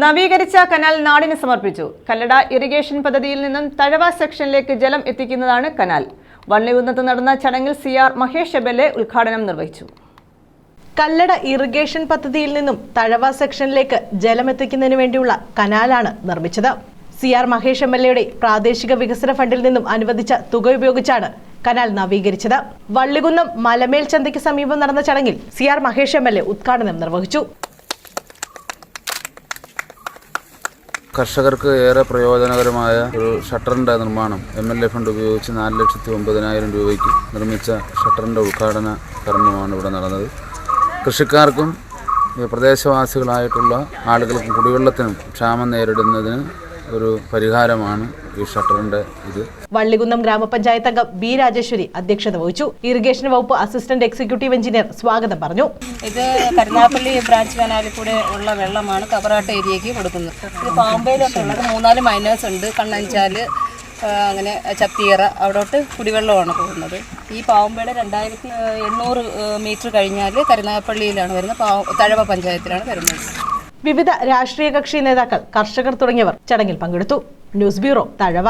നവീകരിച്ച കനാൽ നാടിന് സമർപ്പിച്ചു. കല്ലട ഇറിഗേഷൻ പദ്ധതിയിൽ നിന്നും തഴവ സെക്ഷനിലേക്ക് ജലം എത്തിക്കുന്നതാണ് കനാൽ. വള്ളികുന്നത്ത് നടന്ന ചടങ്ങിൽ സി ആർ മഹേഷ് എബെല്ലെ ഉദ്ഘാടനം നിർവഹിച്ചു. കല്ലട ഇറിഗേഷൻ പദ്ധതിയിൽ നിന്നും തഴവ സെക്ഷനിലേക്ക് ജലം എത്തിക്കുന്നതിന് വേണ്ടിയുള്ള കനാലാണ് നിർമ്മിച്ചത്. C R Mahesh M L എയുടെ പ്രാദേശിക വികസന ഫണ്ടിൽ നിന്നും അനുവദിച്ച തുക ഉപയോഗിച്ചാണ് കനാൽ നവീകരിച്ചത്. വള്ളികുന്നം മലമേൽ ചന്തയ്ക്ക് സമീപം നടന്ന ചടങ്ങിൽ C R Mahesh M L A ഉദ്ഘാടനം നിർവഹിച്ചു. കർഷകർക്ക് ഏറെ പ്രയോജനകരമായ ഒരു ഷട്ടറിന്റെ നിർമ്മാണം എം എൽ എ ഫണ്ട് ഉപയോഗിച്ച് നാല് ലക്ഷത്തി ഒമ്പതിനായിരം രൂപയ്ക്ക് നിർമ്മിച്ച ഷട്ടറിന്റെ ഉദ്ഘാടന കർമ്മമാണ് ഇവിടെ നടന്നത്. കൃഷിക്കാർക്കും പ്രദേശവാസികളായിട്ടുള്ള ആളുകൾക്കും കുടിവെള്ളത്തിനും ക്ഷാമം നേരിടുന്നതിന് ഒരു പരിഹാരമാണ് ഈ ഷട്ടറിന്റെ ഇത്. വള്ളികുന്നം ഗ്രാമപഞ്ചായത്ത് അംഗം ബി രാജേശ്വരി അധ്യക്ഷത വഹിച്ചു. ഇറിഗേഷൻ വകുപ്പ് അസിസ്റ്റന്റ് എക്സിക്യൂട്ടീവ് എഞ്ചിനീയർ സ്വാഗതം പറഞ്ഞു. ഇത് കരുനാപ്പള്ളി ബ്രാഞ്ച് കനാലിൽ കൂടെ ഉള്ള വെള്ളമാണ് കവറാട്ട് ഏരിയക്ക് കൊടുക്കുന്നത്. ഇത് പാമ്പയിലൊക്കെ ഉള്ളത് മൂന്നാൽ മൈനേഴ്സ് ഉണ്ട്. കണ്ണഞ്ചാൽ അങ്ങനെ ചത്തിയറ അവിടോട്ട് കുടിവെള്ളമാണ് പോകുന്നത്. ഈ പാവമ്പയുടെ രണ്ടായിരത്തി എണ്ണൂറ് മീറ്റർ കഴിഞ്ഞാൽ കരുനാഗപ്പള്ളിയിലാണ് വരുന്നത്. പാവ തഴവ പഞ്ചായത്തിലാണ് വരുന്നത്. വിവിധ രാഷ്ട്രീയ കക്ഷി നേതാക്കൾ കർഷകർ തുടങ്ങിയവർ ചടങ്ങിൽ പങ്കെടുത്തു. News bureau Thazhava